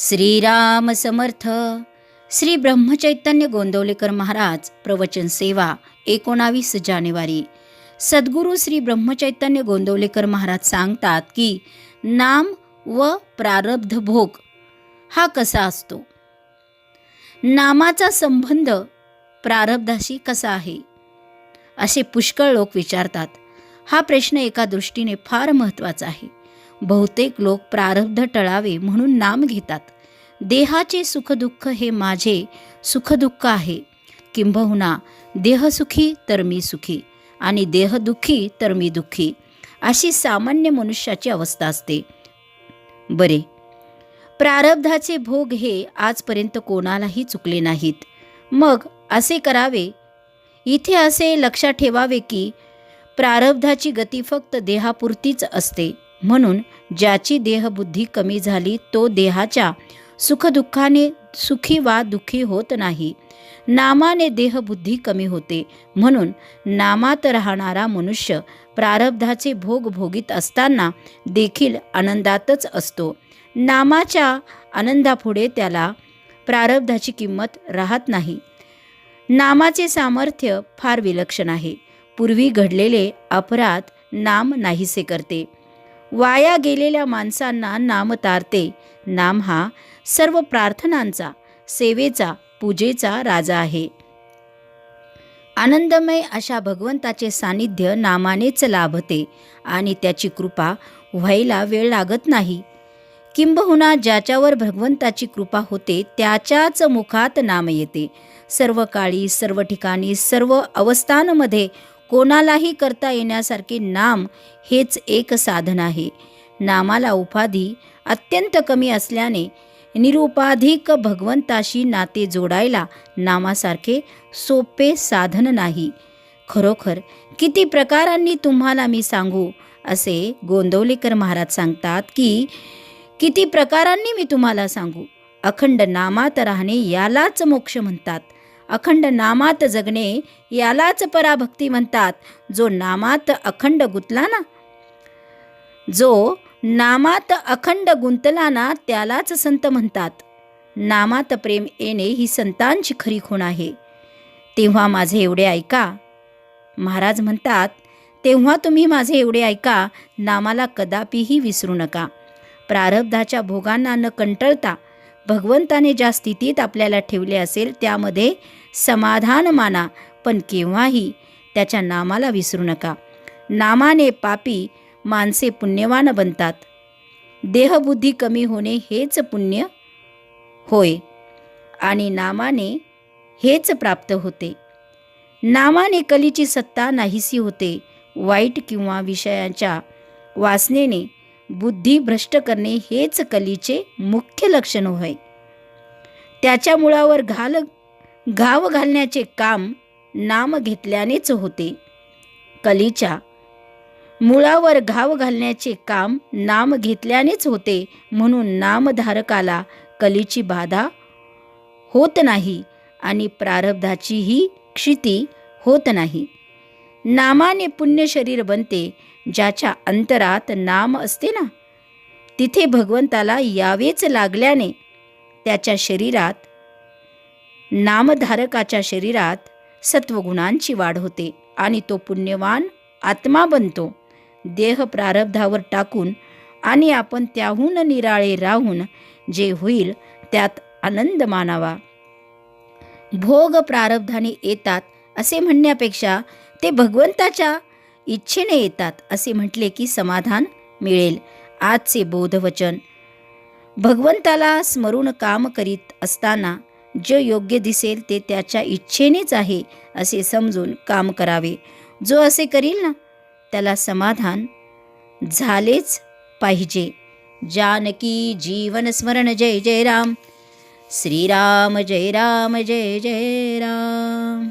श्रीराम समर्थ. श्री ब्रह्मचैतन्य गोंदवलेकर महाराज प्रवचन सेवा एकोणावीस जानेवारी. सद्गुरू श्री ब्रह्मचैतन्य गोंदवलेकर महाराज सांगतात की नाम व प्रारब्ध भोग हा कसा असतो? नामाचा संबंध प्रारब्धाशी कसा आहे? असे पुष्कळ लोक विचारतात. हा प्रश्न एका दृष्टीने फार महत्त्वाचा आहे. बहुतेक लोक प्रारब्ध टळावे म्हणून नाम घेतात. देहाचे सुखदुःख हे माझे सुखदुःख आहे. किंबहुना देहसुखी तर मी सुखी आणि देहदुःखी तर मी दुःखी. अशी सामान्य मनुष्याची अवस्था असते. बरे. प्रारब्धाचे भोग हे आजपर्यंत कोणालाही चुकले नाहीत. मग असे करावे. इथे असे लक्षात ठेवावे की प्रारब्धाची गती फक्त देहापुरतीच असते. म्हणून ज्याची देहबुद्धी कमी झाली तो देहाच्या सुखदुःखाने सुखी वा दुःखी होत नाही. नामाने देहबुद्धी कमी होते. म्हणून नामात राहणारा मनुष्य प्रारब्धाचे भोग भोगीत असताना देखील आनंदातच असतो. नामाच्या आनंदापुढे त्याला प्रारब्धाची किंमत राहत नाही. नामाचे सामर्थ्य फार विलक्षण आहे. पूर्वी घडलेले अपराध नाम नाहीसे करते. वाया गेलेल्या माणसांना नाम तारते. नाम हा सर्व प्रार्थनांचा सेवेचा पूजेचा राजा आहे. आनंदमय अशा भगवंताचे सानिध्य नामानेच लाभते आणि त्याची कृपा व्हायला वेळ लागत नाही. किंबहुना ज्याच्यावर भगवंताची कृपा होते त्याच्याच मुखात नाम येते. सर्व काळी सर्व ठिकाणी सर्व अवस्थांमध्ये कोणालाही करता येण्यासारखे नाम हेच एक साधन आहे. नामाला उपाधी अत्यंत कमी असल्याने निरुपाधिक भगवंताशी नाते जोडायला नामासारखे सोपे साधन नाही. खरोखर किती प्रकारांनी तुम्हाला मी सांगू असे गोंदवलेकर महाराज सांगतात की किती प्रकारांनी मी तुम्हाला सांगू. अखंड नामात राहणे यालाच मोक्ष म्हणतात. अखंड नामात जगणे यालाच पराभक्ती म्हणतात. जो नामात अखंड गुंतला ना जो नामात अखंड गुंतला ना त्यालाच संत म्हणतात. नामात प्रेम येणे ही संतांची खरी खूण आहे. तेव्हा माझे एवढे ऐका. महाराज म्हणतात तेव्हा तुम्ही माझे एवढे ऐका नामाला कदापिही विसरू नका. प्रारब्धाच्या भोगांना न कंटळता भगवंताने ज्या स्थितीत आपल्याला ठेवले असेल त्यामध्ये समाधान माना पण केव्हाही त्याच्या नामाला विसरू नका. नामाने पापी माणसे पुण्यवान बनतात. देहबुद्धी कमी होणे हेच पुण्य होय आणि नामाने हेच प्राप्त होते. नामाने कलीची सत्ता नाहीसी होते वाईट किंवा विषयांच्या वासनेने बुद्धी भ्रष्ट करणे हेच कलीचे मुख्य लक्षण होय. त्याच्या मुळावर घाल घाव घालण्याचे काम नाम घेतल्यानेच होते. कलीच्या मुळावर घाव घालण्याचे काम नाम घेतल्यानेच होते म्हणून नामधारकाला कलीची बाधा होत नाही आणि प्रारब्धाचीही क्षिती होत नाही. नामाने पुण्य शरीर बनते ज्याच्या अंतरात नाम असते ना? तिथे भगवंताला यावेच लागल्याने त्याच्या शरीरात नामधारकाच्या शरीरात सत्वगुणांची वाढ होते आणि तो पुण्यवान आत्मा बनतो. देह प्रारब्धावर टाकून आणि आपण त्याहून निराळे राहून जे होईल त्यात आनंद मानावा. भोग प्रारब्धाने येतात असे म्हणण्यापेक्षा ते भगवंताच्या इच्छेने येतात असे म्हटले की समाधान मिळेल. आजचे बोधवचन. भगवंताला स्मरून काम करीत असताना जे योग्य दिसेल ते त्याच्या इच्छेनेच आहे असे समजून काम करावे. जो असे करील ना त्याला समाधान झालेच पाहिजे. जानकी जीवन स्मरण जय जय राम. श्रीराम जय राम जय जय राम.